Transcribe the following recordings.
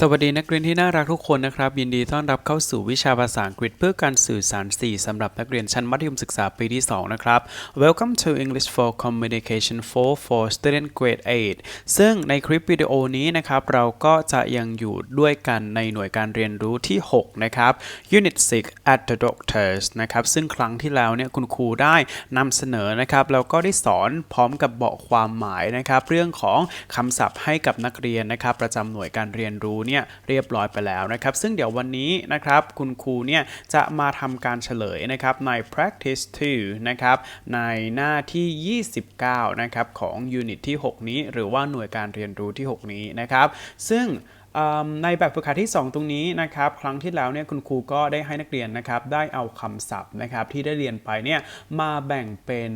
สวัสดีนักเรียนที่น่ารักทุกคนนะครับ ยินดีต้อนรับเข้าสู่วิชาภาษาอังกฤษเพื่อการสื่อสาร 4สำหรับนักเรียนชั้นมัธยมศึกษาปีที่ 2 นะครับ Welcome to English for Communication 4 for Student Grade 8 ซึ่งในคลิปวิดีโอนี้นะครับ เราก็จะยังอยู่ด้วยกันในหน่วยการเรียนรู้ที่ 6 นะครับ Unit 6 at the doctors นะครับ ซึ่งครั้งที่แล้วเนี่ยคุณครูได้นำเสนอนะครับ แล้วก็ได้สอนพร้อมกับบอกความหมายนะครับ เรื่องของคำศัพท์ให้กับนักเรียนนะครับประจำหน่วยการเรียนรู้เนี่ยเรียบร้อยไปแล้วนะครับ ซึ่งเดี๋ยววันนี้นะครับคุณครูเนี่ยจะมาทำการเฉลยนะครับใน practice 2นะครับในหน้าที่ 29 นะครับของ unit ที่ 6 นี้ หรือว่าหน่วยการเรียนรู้ที่ 6 นี้นะครับ ซึ่ง ในแบบฝึกหัดที่ 2 ตรงนี้นะครับครั้งที่แล้วเนี่ยคุณครูก็ได้ให้นักเรียนนะครับได้เอาคำศัพท์นะครับที่ได้เรียนไปเนี่ยมาแบ่งเป็น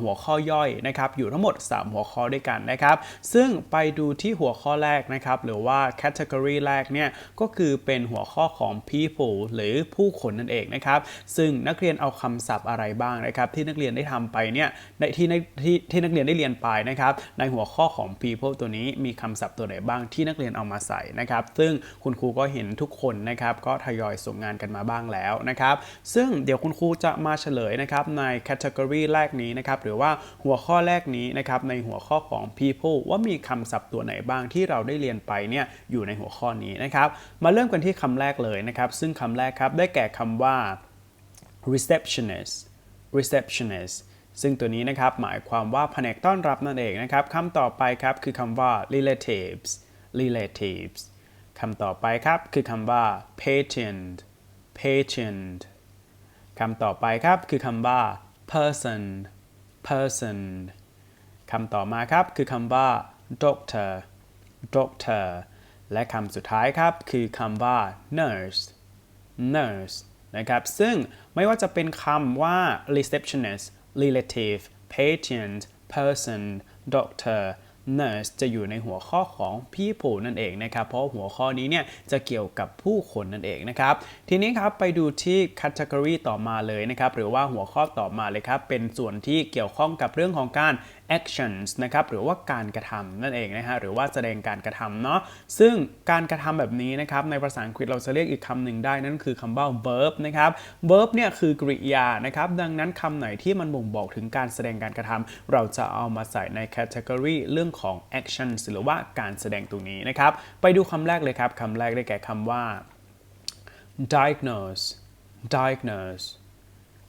หัวข้อย่อยนะครับอยู่ทั้งหมด 3 หัวข้อด้วยกันนะครับ ซึ่งไปดูที่หัวข้อแรกนะครับหรือว่า category แรกเนี่ยก็คือเป็นหัวข้อของ people หรือผู้คนนั่นเองนะครับ ซึ่งนักเรียนเอาคำศัพท์อะไรบ้างนะครับ ที่นักเรียนได้ทำไปเนี่ยในที่ในที่ที่นักเรียนได้เรียนไปนะครับในหัวข้อของ people ตัวนี้มีคำศัพท์ตัวไหนบ้างที่นักเรียนเอามาใส่นะครับ ซึ่งคุณครูก็เห็นทุกคนนะครับก็ทยอยส่งงานกันมาบ้างแล้วนะครับ ซึ่งเดี๋ยวคุณครูจะมาเฉลยนะครับใน category แรกนี้นะครับหรือว่าหัวข้อแรกนี้นะครับในหัวข้อของ people ว่ามีคำศัพท์ตัวไหนบ้างที่เราได้เรียนไปเนี่ยอยู่ในหัวข้อนี้นะครับ มาเริ่มกันที่คำแรกเลยนะครับ ซึ่งคำแรกครับได้แก่คำว่า receptionist receptionist ซึ่งตัวนี้นะครับหมายความว่าแผนกต้อนรับนั่นเองนะครับคำต่อไปครับคือคำว่า relatives relatives คำต่อไปครับ คือคำว่า patient patient คำต่อไปครับ คือคำว่า person person คำต่อมาครับ คือคำว่า doctor doctor และคำสุดท้ายครับ คือคำว่า nurse nurse นะครับ ซึ่งไม่ว่าจะเป็นคำว่า receptionist relative patient person doctor nurse จะอยู่ในหัวข้อของ people นั่นเองนะครับ เพราะหัวข้อนี้เนี่ยจะเกี่ยวกับผู้คนนั่นเองนะครับ ทีนี้ครับไปดูที่ category ต่อมาเลยนะครับ หรือว่าหัวข้อต่อมาเลยครับ เป็นส่วนที่เกี่ยวข้องกับเรื่องของการ actions นะครับหรือว่าการกระทำนั่นเองนะฮะหรือว่าแสดงการกระทำเนาะซึ่งการกระทำแบบนี้นะครับในภาษาอังกฤษเราจะเรียกอีกคำหนึ่งได้นั่นคือคำว่า verb นะครับ verb เนี่ยคือกริยานะครับดังนั้นคำไหนที่มันบ่งบอกถึงการแสดงการกระทำเราจะเอามาใส่ใน category เรื่องของ actions หรือว่าการแสดงตรงนี้นะครับไปดูคำแรกเลยครับคำแรกได้แก่คำว่า diagnose diagnose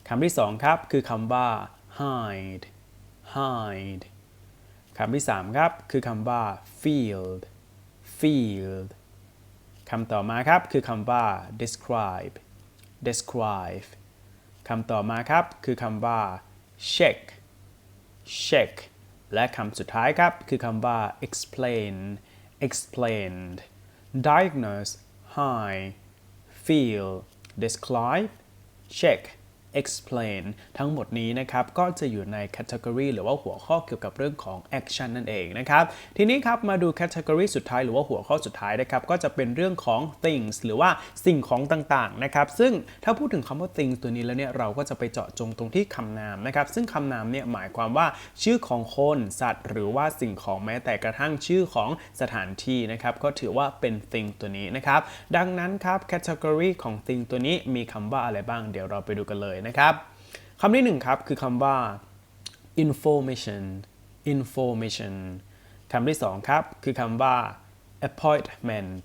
คำที่สองครับคือคำว่า hide hide คำที่ 3 ครับ คือคำว่า field field คำต่อมาครับ คือคำว่า describe describe คำต่อมาครับ คือคำว่า check check และคำสุดท้ายครับ คือคำว่า explain explained diagnose hide feel describe check explain ทั้งหมดนี้นะครับ ก็จะอยู่ใน category หรือว่าหัวข้อเกี่ยวกับเรื่องของ action นั่นเองนะครับ ทีนี้ครับ มาดู category สุดท้ายหรือว่าหัวข้อสุดท้ายนะครับ ก็จะเป็นเรื่องของ things หรือว่าสิ่งของต่างๆนะครับ ซึ่งถ้าพูดถึงคำว่า things ตัวนี้แล้วเนี่ย เราก็จะไปเจาะจงตรงที่คำนามนะครับ ซึ่งคำนามเนี่ยหมายความว่าชื่อของคนสัตว์ หรือว่าสิ่งของแม้แต่กระทั่งชื่อของสถานที่นะครับ ก็ถือว่าเป็น thing ตัวนี้นะครับ ดังนั้นครับ category ของ thing ตัวนี้มีคำว่าอะไรบ้าง เดี๋ยวเราไปดูกันเลยนะครับคำที่หนึ่งครับคือคำว่า information information คำที่สองครับคือคำว่า appointment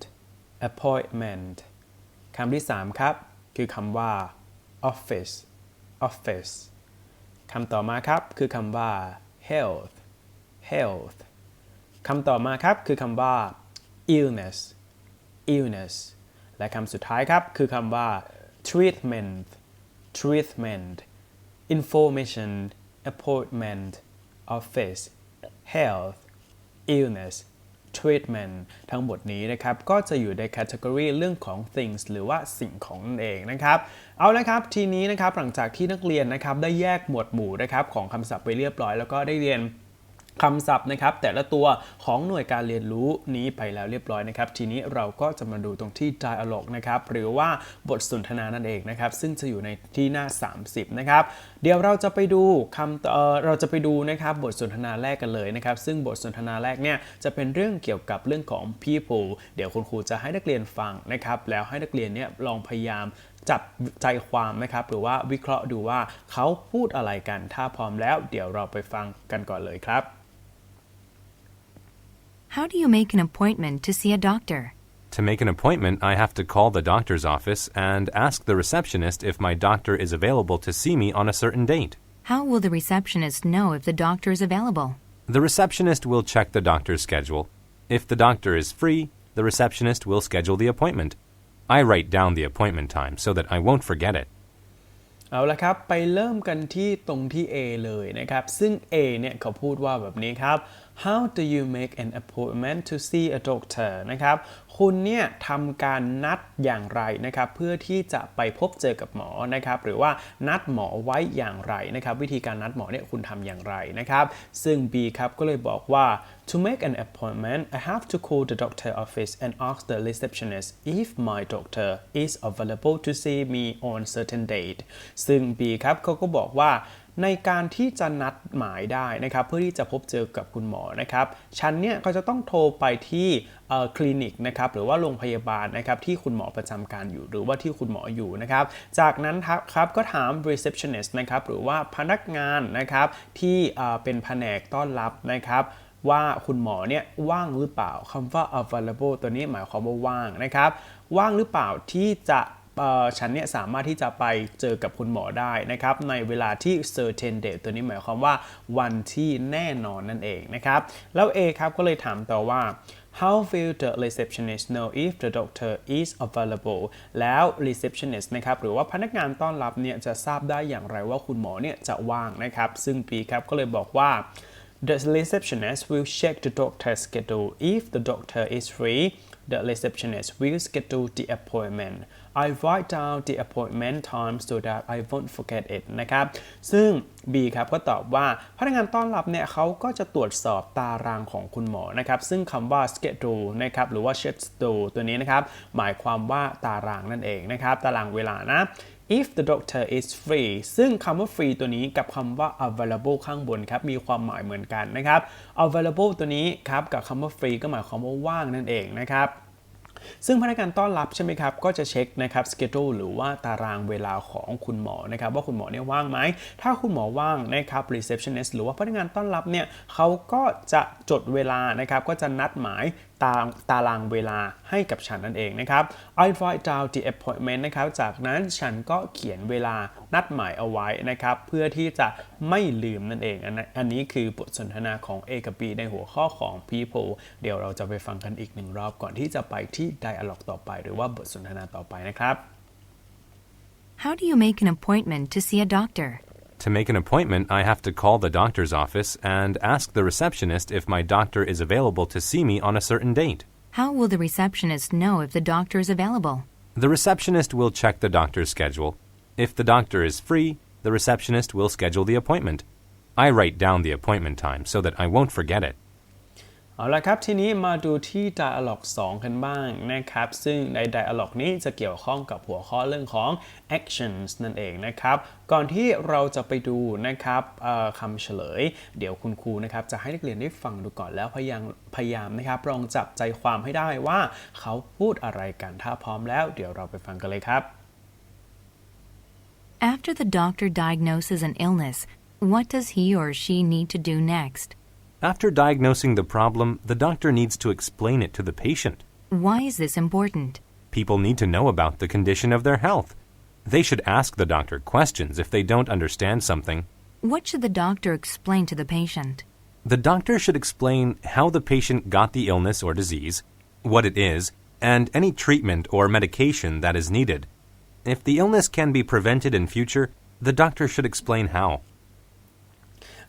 appointment คำที่สามครับคือคำว่า office office คำต่อมาครับคือคำว่า health health คำต่อมาครับคือคำว่า illness illness และคำสุดท้ายครับคือคำว่า treatment treatment information appointment office health illness treatment ทั้งหมดนี้นะครับ ก็จะอยู่ใน category เรื่องของ things หรือว่าสิ่งของนั่นเองนะครับ เอาละครับ ทีนี้นะครับหลังจากที่นักเรียนนะครับได้แยกหมวดหมู่นะครับของคำศัพท์ไปเรียบร้อย แล้วก็ได้เรียน คำศัพท์นะครับแต่ละตัวของหน่วยการเรียนรู้นี้ไปแล้วเรียบร้อยนะครับ ทีนี้เราก็จะมาดูตรงที่ dialog นะครับหรือว่าบทสนทนานั่นเองนะครับ ซึ่งจะอยู่ในที่หน้า 30 นะครับ เดี๋ยวเราจะไปดูคำเอ่อเราจะไปดูนะครับบทสนทนาแรกกันเลยนะครับ ซึ่งบทสนทนาแรกเนี่ยจะเป็นเรื่องเกี่ยวกับเรื่องของ people เดี๋ยวคุณครูจะให้นักเรียนฟังนะครับ แล้วให้นักเรียนเนี่ยลองพยายามจับใจความนะครับ หรือว่าวิเคราะห์ดูว่าเขาพูดอะไรกัน ถ้าพร้อมแล้ว เดี๋ยวเราไปฟังกันก่อนเลยครับ How do you make an appointment to see a doctor? To make an appointment, I have to call the doctor's office and ask the receptionist if my doctor is available to see me on a certain date. How will the receptionist know if the doctor is available? The receptionist will check the doctor's schedule. If the doctor is free, the receptionist will schedule the appointment. I write down the appointment time so that I won't forget it. เอาละครับ ไปเริ่มกันที่ตรงที่ A เลยนะครับ ซึ่ง A เนี่ยเขาพูดว่าแบบนี้ครับ How do you make an appointment to see a doctor นะครับ คุณเนี่ยทำการนัดอย่างไรนะครับ เพื่อที่จะไปพบเจอกับหมอนะครับ หรือว่านัดหมอไว้อย่างไรนะครับ วิธีการนัดหมอเนี่ยคุณทำอย่างไรนะครับ ซึ่ง B ครับก็เลยบอกว่า to make an appointment I have to call the doctor office and ask the receptionist if my doctor is available to see me on certain date ซึ่ง B ครับเขาก็บอกว่า ในการที่จะนัดหมายได้นะครับเพื่อที่จะพบเจอกับคุณหมอนะครับฉันเนี่ยก็จะต้องโทรไปที่คลินิกนะครับหรือว่าโรงพยาบาลนะครับที่คุณหมอประจำการอยู่ หรือว่าที่คุณหมออยู่นะครับจากนั้นครับก็ถาม receptionist นะครับหรือว่าพนักงานนะครับที่เป็นแผนกต้อนรับนะครับว่าคุณหมอเนี่ยว่างหรือเปล่าคำว่า available ตัวนี้หมายความว่าว่างนะครับ ว่างหรือเปล่าที่จะ ฉันเนี่ยสามารถที่จะไปเจอกับคุณหมอได้นะครับในเวลาที่ certain date ตัวนี้หมายความว่าวันที่แน่นอนนั่นเองนะครับแล้ว A ครับก็เลยถามต่อว่า How will the receptionist know if the doctor is available แล้ว receptionist นะครับหรือว่าพนักงานต้อนรับเนี่ยจะทราบได้อย่างไรว่าคุณหมอเนี่ยจะว่างนะครับซึ่ง B ครับก็เลยบอกว่า The receptionist will check the doctor's schedule. If the doctor is free, the receptionist will schedule the appointment. I write down the appointment time so that I won't forget it นะครับ ซึ่ง B ครับก็ตอบว่าพนักงานต้อนรับเนี่ยเขาก็จะตรวจสอบตารางของคุณหมอนะครับ ซึ่งคำว่า schedule นะครับหรือว่า schedule ตัวนี้นะครับ หมายความว่าตารางนั่นเองนะครับ ตารางเวลานะ if the doctor is free ซึ่งคำว่า free ตัวนี้กับคำว่า available ข้างบนครับมีความหมายเหมือนกันนะครับ available ตัวนี้ครับกับคำว่า free ก็หมายความว่าว่างนั่นเองนะครับ ซึ่งพนักงานต้อนรับใช่ไหมครับ ก็จะเช็คนะครับ schedule หรือว่าตารางเวลาของคุณหมอนะครับว่าคุณหมอเนี่ยว่างไหม ถ้าคุณหมอว่างนะครับ receptionist หรือว่าพนักงานต้อนรับเนี่ยเขาก็จะจดเวลานะครับก็จะนัดหมายตามตารางเวลาให้กับฉันนั่นเองนะครับ I write down the appointment นะครับ จากนั้นฉันก็เขียนเวลานัดหมายเอาไว้นะครับ เพื่อที่จะไม่ลืมนั่นเอง อันนั้นอันนี้คือบทสนทนาของ A กับ B ในหัวข้อของ people เดี๋ยวเราจะไปฟังกันอีกหนึ่งรอบก่อนที่จะไปที่ dialog ต่อไป หรือว่าบทสนทนาต่อไปนะครับ How do you make an appointment to see a doctor? To make an appointment, I have to call the doctor's office and ask the receptionist if my doctor is available to see me on a certain date. How will the receptionist know if the doctor is available? The receptionist will check the doctor's schedule. If the doctor is free, the receptionist will schedule the appointment. I write down the appointment time so that I won't forget it. เอาละครับ ทีนี้มาดูที่ dialog 2 กันบ้างนะครับ ซึ่งใน dialog นี้จะเกี่ยวข้องกับหัวข้อเรื่องของ actions นั่นเองนะครับ ก่อนที่เราจะไปดูนะครับคำเฉลย เดี๋ยวคุณครูนะครับจะให้นักเรียนได้ฟังดูก่อนแล้วพยายามพยายามนะครับลองจับใจความให้ได้ว่าเขาพูดอะไรกันถ้าพร้อมแล้ว เดี๋ยวเราไปฟังกันเลยครับ After the doctor diagnoses an illness, what does he or she need to do next? After diagnosing the problem, the doctor needs to explain it to the patient. Why is this important? People need to know about the condition of their health. They should ask the doctor questions if they don't understand something. What should the doctor explain to the patient? The doctor should explain how the patient got the illness or disease, what it is, and any treatment or medication that is needed. If the illness can be prevented in future, the doctor should explain how.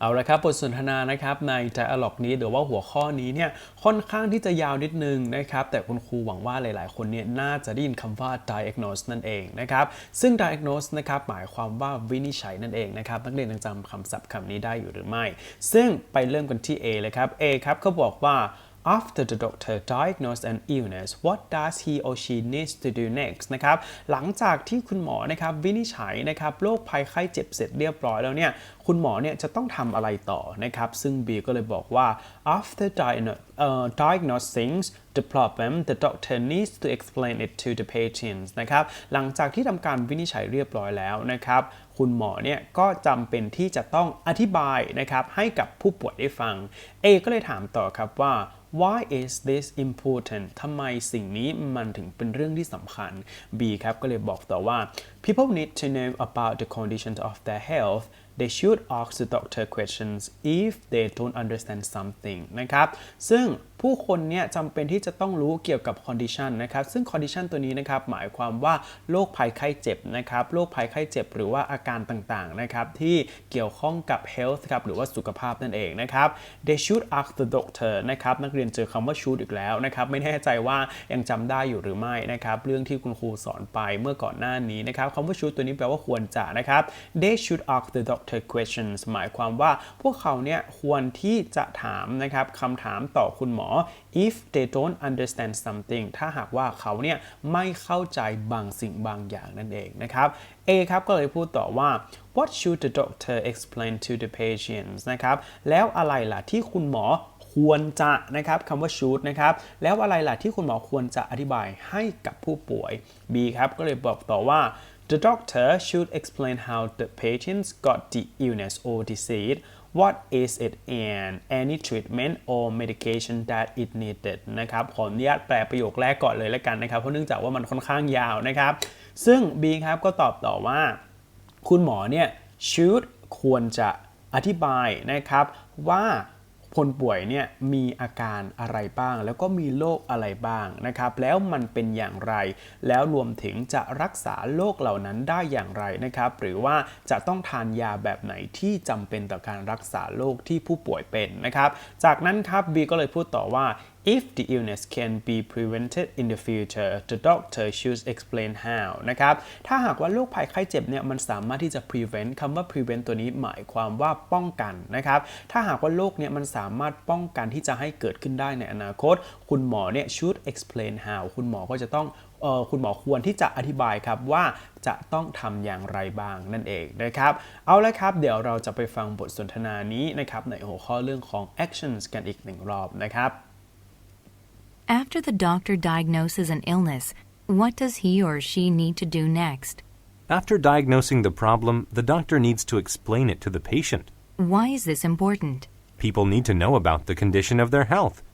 เอาละครับบทสนทนานะครับใน dialog นี้หรือว่าหัวข้อนี้เนี่ยค่อนข้างที่จะยาวนิดนึงนะครับแต่คุณครูหวังว่าหลาย ๆ คนเนี่ยน่าจะได้ยินคำว่า diagnose นั่นเองนะครับซึ่ง diagnose นะครับหมายความว่าวินิจฉัยนั่นเองนะครับนักเรียนยังจำคำศัพท์คำนี้ได้อยู่หรือไม่ ซึ่งไปเริ่มกันที่ A เลยครับ A ครับเขาบอกว่า After the doctor diagnosed an illness what does he or she needs to do next นะครับหลังจากที่คุณหมอนะครับวินิจฉัยนะครับโรคภัยไข้เจ็บเสร็จเรียบร้อยแล้วเนี่ยคุณหมอเนี่ยจะต้องทำอะไรต่อนะครับ ซึ่ง B ก็เลยบอกว่า after diagno- uh, diagnosing the problem the doctor needs to explain it to the patients นะครับหลังจากที่ทำการวินิจฉัยเรียบร้อยแล้วนะครับคุณหมอเนี่ยก็จำเป็นที่จะต้องอธิบายนะครับให้กับผู้ป่วยได้ฟัง A ก็เลยถามต่อครับว่า why is this important ทำไมสิ่งนี้มันถึงเป็นเรื่องที่สำคัญ B ครับก็เลยบอกต่อว่า people need to know about the conditions of their health they should ask the doctor questions if they don't understand something นะครับ ซึ่งผู้คนเนี่ยจำเป็นที่จะต้องรู้เกี่ยวกับ condition นะครับ ซึ่ง condition ตัวนี้นะครับ หมายความว่าโรคภัยไข้เจ็บนะครับ โรคภัยไข้เจ็บหรือว่าอาการต่างๆ นะครับ ที่เกี่ยวข้องกับ health ครับ หรือว่าสุขภาพนั่นเองนะครับ they should ask the doctor นะครับ นักเรียนเจอคำว่า should อีกแล้วนะครับ ไม่แน่ใจว่ายังจำได้อยู่หรือไม่นะครับ เรื่องที่คุณครูสอนไปเมื่อก่อนหน้านี้นะครับคำว่า should ตัวนี้แปลว่าควรจะนะครับ they should ask the doctor questions หมายความว่าพวกเขาเนี่ยควรที่จะถามนะครับคำถามต่อคุณหมอ if they don't understand something ถ้าหากว่าเขาเนี่ยไม่เข้าใจบางสิ่งบางอย่างนั่นเองนะครับ A ครับก็เลยพูดต่อว่า what should the doctor explain to the patients นะครับ แล้วอะไรล่ะที่คุณหมอควรจะนะครับคำว่า should นะครับ แล้วอะไรล่ะที่คุณหมอควรจะอธิบายให้กับผู้ป่วย B ครับก็เลยบอกต่อว่า The doctor should explain how the patients got the illness or disease what is it and any treatment or medication that it needed นะครับขออนุญาตแปลประโยคแรกก่อนเลยแล้วกันนะครับ เพราะเนื่องจากว่ามันค่อนข้างยาวนะครับ ซึ่ง B ครับก็ตอบต่อว่า คุณหมอเนี่ย should ควรจะอธิบายนะครับว่า คนป่วยเนี่ยมีอาการอะไรบ้าง แล้วก็มีโรคอะไรบ้างนะครับ แล้วมันเป็นอย่างไร แล้วรวมถึงจะรักษาโรคเหล่านั้นได้อย่างไรนะครับ หรือว่าจะต้องทานยาแบบไหนที่จำเป็นต่อการรักษาโรคที่ผู้ป่วยเป็นนะครับ จากนั้นครับบีก็เลยพูดต่อว่า If the illness can be prevented in the future the doctor should explain how นะครับ ถ้าหากว่าโรคภัยไข้เจ็บเนี่ยมันสามารถที่จะ prevent คำว่า prevent ตัวนี้หมายความว่าป้องกันนะครับ ถ้าหากว่าโรคเนี่ยมันสามารถป้องกันที่จะให้เกิดขึ้นได้ในอนาคต คุณหมอเนี่ย should explain how คุณหมอก็จะต้องคุณหมอควรที่จะอธิบายครับว่าจะต้องทำอย่างไรบ้างนั่นเองนะครับ เอาละครับ เดี๋ยวเราจะไปฟังบทสนทนานี้นะครับในหัวข้อเรื่องของ actions กันอีกหนึ่งรอบนะครับ After the doctor diagnoses an illness, what does he or she need to do next? After diagnosing the problem, the doctor needs to explain it to the patient. Why is this important? People need to know about the condition of their health.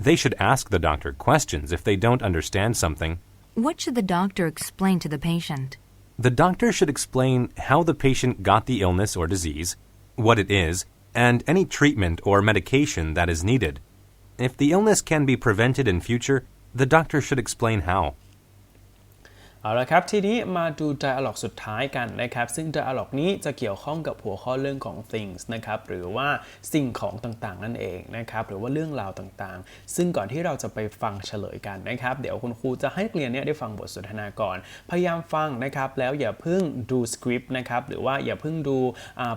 They should ask the doctor questions if they don't understand something. What should the doctor explain to the patient? The doctor should explain how the patient got the illness or disease, what it is, and any treatment or medication that is needed. If the illness can be prevented in future, the doctor should explain how. เอาละครับ ทีนี้มาดู dialog สุดท้ายกันนะครับ ซึ่ง dialog นี้จะเกี่ยวข้องกับหัวข้อเรื่องของ things นะครับ หรือว่าสิ่งของต่างๆ นั่นเองนะครับ หรือว่าเรื่องราวต่างๆ ซึ่งก่อนที่เราจะไปฟังเฉลยกันนะครับ เดี๋ยวคุณครูจะให้นักเรียนเนี่ยได้ฟังบทสนทนาก่อน พยายามฟังนะครับ แล้วอย่าเพิ่งดูสคริปต์นะครับ หรือว่าอย่าเพิ่งดู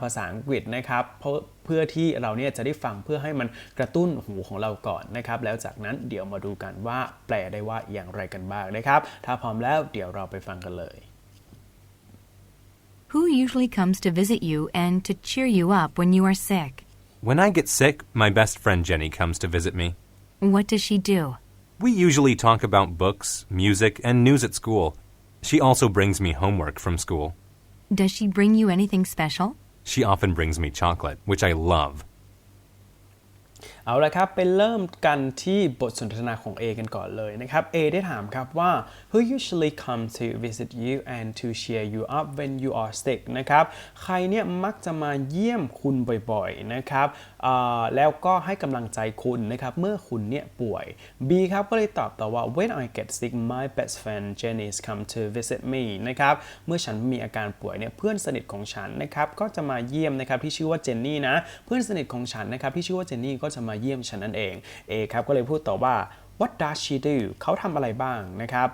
ภาษาอังกฤษนะครับ เพราะเพื่อที่เราเนี่ยจะได้ฟังเพื่อให้มันกระตุ้นหูของเราก่อนนะครับ แล้วจากนั้นเดี๋ยวมาดูกันว่าแปลได้ว่าอย่างไรกันบ้างนะครับ ถ้าพร้อมแล้วเดี๋ยว เราไปฟังกันเลย Who usually comes to visit you and to cheer you up when you are sick? When I get sick, my best friend Jenny comes to visit me. What does she do? We usually talk about books, music, and news at school. She also brings me homework from school. Does she bring you anything special? She often brings me chocolate, which I love. เอาละครับไปเริ่มกันที่บทสนทนาของ A กันก่อนเลยนะครับ A ได้ถามครับว่า who usually come to visit you and to cheer you up when you are sick นะครับ ใครเนี่ยมักจะมาเยี่ยมคุณบ่อยๆ นะครับ แล้วก็ให้กำลังใจคุณนะครับ เมื่อคุณเนี่ยป่วย B ครับก็เลยตอบต่อว่า when I get sick my best friend Jenny come to visit me นะครับ เมื่อฉันมีอาการป่วยเนี่ยเพื่อนสนิทของฉันนะครับก็จะมาเยี่ยมนะครับที่ชื่อว่าเจนนี่นะ เพื่อนสนิทของฉันนะครับที่ชื่อว่าเจนนี่ก็จะมาเยี่ยมฉันนั่นเอง A ครับก็เลยพูดต่อว่า what does she do เขาทำอะไรบ้างนะครับ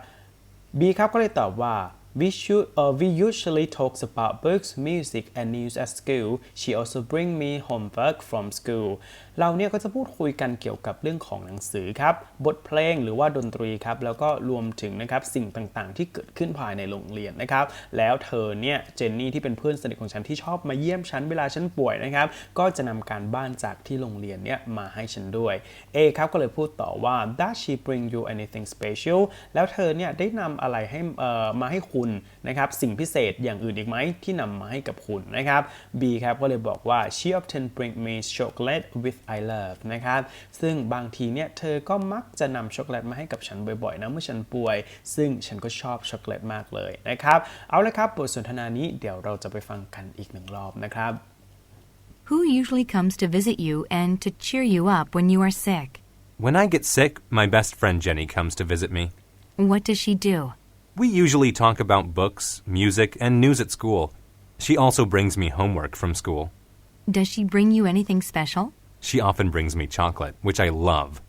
B ครับก็เลยตอบว่า we should uh, we usually talks about books music and news at school. She also bring me homework from school เราเนี่ยก็จะพูดคุยกันเกี่ยวกับเรื่องของหนังสือครับ บทเพลงหรือว่าดนตรีครับ แล้วก็รวมถึงนะครับสิ่งต่างๆ ที่เกิดขึ้นภายในโรงเรียนนะครับ แล้วเธอเนี่ยเจนนี่ที่เป็นเพื่อนสนิทของฉันที่ชอบมาเยี่ยมฉันเวลาฉันป่วยนะครับ ก็จะนำการบ้านจากที่โรงเรียนเนี่ยมาให้ฉันด้วย A ครับก็เลยพูดต่อว่า does she bring you anything special แล้วเธอเนี่ยได้นำอะไรให้มาให้คุณนะครับสิ่งพิเศษอย่างอื่นอีกไหมที่นำมาให้กับคุณนะครับ B ครับก็เลยบอกว่า she often bring me chocolate with I love นะครับ ซึ่งบางทีเนี่ยเธอก็มักจะนำช็อกโกแลตมาให้กับฉันบ่อยๆนะเมื่อฉันป่วย ซึ่งฉันก็ชอบช็อกโกแลตมากเลยนะครับ เอาละครับบทสนทนานี้เดี๋ยวเราจะไปฟังกันอีกหนึ่งรอบนะครับ Who usually comes to visit you and to cheer you up when you are sick? When I get sick, my best friend Jenny comes to visit me. What does she do? We usually talk about books, music, and news at school. She also brings me homework from school. Does she bring you anything special? She often brings me chocolate, which I love.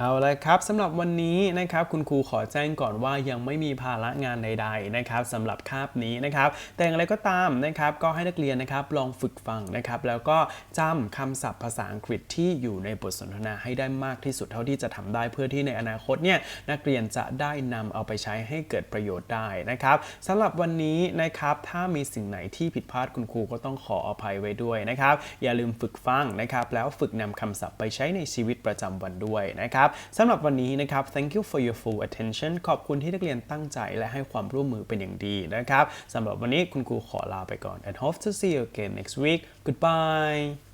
เอาละครับสำหรับวันนี้นะครับคุณครูขอแจ้งก่อนว่ายังไม่มีภาระงานใดๆนะครับสำหรับคาบนี้นะครับแต่อย่างไรก็ตามนะครับก็ให้นักเรียนนะครับลองฝึกฟังนะครับแล้วก็จำคำศัพท์ภาษาอังกฤษที่อยู่ในบทสนทนาให้ได้มากที่สุดเท่าที่จะทำได้เพื่อที่ในอนาคตเนี่ยนักเรียนจะได้นำเอาไปใช้ให้เกิดประโยชน์ได้นะครับสำหรับวันนี้นะครับถ้ามีสิ่งไหนที่ผิดพลาดคุณครูก็ต้องขออภัยไว้ด้วยนะครับอย่าลืมฝึกฟังนะครับแล้วฝึกนำคำศัพท์ไปใช้ในชีวิตประจำวันด้วยนะครับนะครับสำหรับวันนี้นะครับ thank you for your full attention ขอบคุณที่นักเรียนตั้งใจและให้ความร่วมมือเป็นอย่างดีนะครับสำหรับวันนี้คุณครูขอลาไปก่อน and hope to see you again next week goodbye